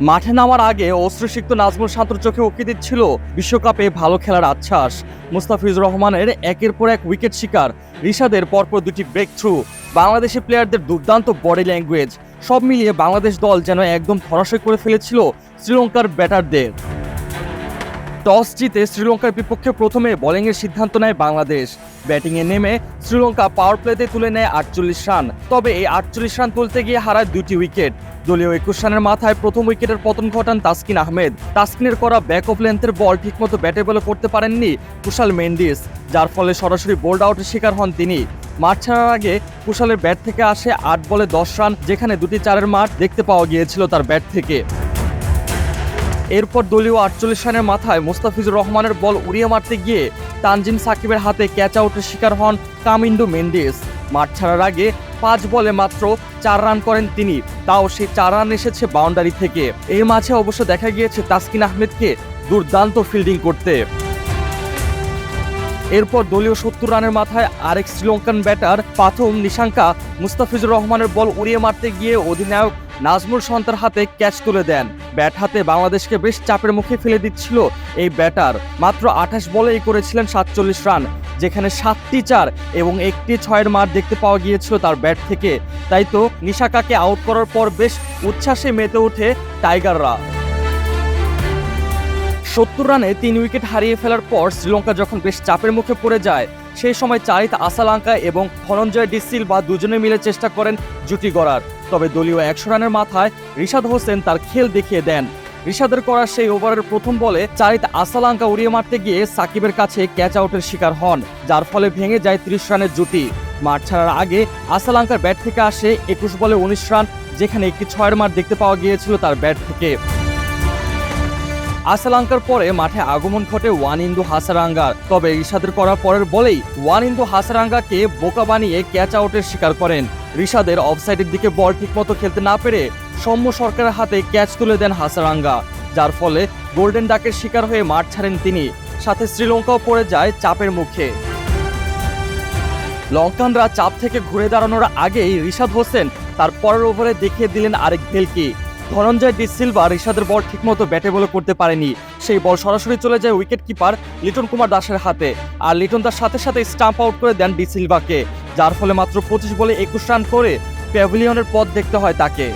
মাঠে নামার আগে অস্ত্রসিক্ত নাজমুল শান্তর চোখে উকি দিচ্ছিল বিশ্বকাপে ভালো খেলার আচ্ছ্বাস মুস্তাফিজুর রহমানের একের পর এক উইকেট শিকার, রিশাদের পরপর দুটি ব্রেক থ্রু বাংলাদেশের প্লেয়ারদের দুর্দান্ত বডি ল্যাঙ্গুয়েজ সব মিলিয়ে বাংলাদেশ দল যেন একদম ধরাশয় করে ফেলেছিল শ্রীলঙ্কার ব্যাটারদের টস জিতে শ্রীলঙ্কার বিপক্ষে প্রথমে বোলিংয়ের সিদ্ধান্ত নেয় বাংলাদেশ। ব্যাটিংয়ে নেমে শ্রীলঙ্কা পাওয়ার প্লেতে তুলে নেয় আটচল্লিশ রান। তবে এই আটচল্লিশ রান তুলতে গিয়ে হারায় দুটি উইকেট দলীয় একুশ রানের মাথায় প্রথম উইকেটের পতন ঘটান তাসকিন আহমেদ। তাসকিনের করা ব্যাক অফ লেন্থের বল ঠিকমতো ব্যাটে বলে করতে পারেননি কুশাল মেন্ডিস, যার ফলে সরাসরি বোল্ড আউটের শিকার হন তিনি। মাঠ ছাড়ার আগে কুশালের ব্যাট থেকে আসে আট বলে দশ রান, যেখানে দুটি চারের মাঠ দেখতে পাওয়া গিয়েছিল তার ব্যাট থেকে। এরপর দলীয় আটচল্লিশ রানের মাথায় মোস্তাফিজুর রহমানের বল উড়িয়ে মারতে গিয়ে তানজিম সাকিবের হাতে ক্যাচ আউটের শিকার হন কামিন্ডো মেন্ডিস। মাঠ ছাড়ার আগে পাঁচ বলে মাত্র চার রান করেন তিনি, তাও সেই চার রান এসেছে বাউন্ডারি থেকে। এই মাঝে অবশ্য দেখা গিয়েছে তাসকিন আহমেদকে দুর্দান্ত ফিল্ডিং করতে। এরপর দলীয় সত্তর রানের মাথায় আরেক শ্রীলঙ্কান ব্যাটার পাথম নিশাঙ্কা মুস্তাফিজুর রহমানের বল উড়িয়ে মারতে গিয়ে অধিনায়ক নাজমুল সন্তার হাতে ক্যাচ তুলে দেন। ব্যাট হাতে বাংলাদেশকে বেশ চাপের মুখে ফেলে দিচ্ছিল এই ব্যাটার। মাত্র আঠাশ বলেই করেছিলেন সাতচল্লিশ রান, যেখানে সাতটি চার এবং একটি ছয়ের মার দেখতে পাওয়া গিয়েছিল তার ব্যাট থেকে। তাই তো নিশাকাকে আউট করার পর বেশ উচ্ছ্বাসে মেতে ওঠে টাইগাররা। সত্তর রানে তিন উইকেট হারিয়ে ফেলার পর শ্রীলঙ্কা যখন বেশ চাপের মুখে পড়ে যায়, সেই সময় চারিত আসালাঙ্কা এবং ধনঞ্জয় ডিসিল বা দুজনে মিলে চেষ্টা করেন জুটি গড়ার। তবে দলীয় একশো রানের মাথায় রিশাদ হোসেন তার খেল দেখিয়ে দেন। রিশাদের করা সেই ওভারের প্রথম বলে চারিত আসালাঙ্কা উড়িয়ে মারতে গিয়ে সাকিবের কাছে ক্যাচ আউটের শিকার হন, যার ফলে ভেঙে যায় ত্রিশ রানের জুটি। মাঠ ছাড়ার আগে আসালাঙ্কার ব্যাট থেকে আসে একুশ বলে উনিশ রান, যেখানে একটি ছয়ের মার দেখতে পাওয়া গিয়েছিল তার ব্যাট থেকে। আসালাঙ্কার পরে মাঠে আগমন ঘটে ওয়ান ইন্দু হাসারাঙ্গার। তবে রিশাদের করার পরের বলেই ওয়ান ইন্দু হাসারাঙ্গাকে বোকা বানিয়ে ক্যাচ আউটের শিকার করেন। রিশাদের অফসাইডের দিকে বল ঠিকমতো খেলতে না পেরে সৌম্য সরকারের হাতে ক্যাচ তুলে দেন হাসারাঙ্গা, যার ফলে গোল্ডেন ডাকের শিকার হয়ে মাঠ ছাড়েন তিনি। সাথে শ্রীলঙ্কাও পড়ে যায় চাপের মুখে। লঙ্কানরা চাপ থেকে ঘুরে দাঁড়ানোর আগেই রিশাদ হোসেন তার পরের ওভারে দেখিয়ে দিলেন আরেক ভেলকি ধনঞ্জয় ডি সিলভা রিশাদের বল ঠিকমতো ব্যাটে বলে করতে পারেনি। সেই বল সরাসরি চলে যায় উইকেট কিপার লিটন কুমার দাসের হাতে। আর লিটন দাস সাথে সাথে স্টাম্প আউট করে দেন ডি সিলভাকে, যার ফলে মাত্র পঁচিশ বলে একুশ রান করে প্যাভিলিয়নের পথ দেখতে হয় তাকে।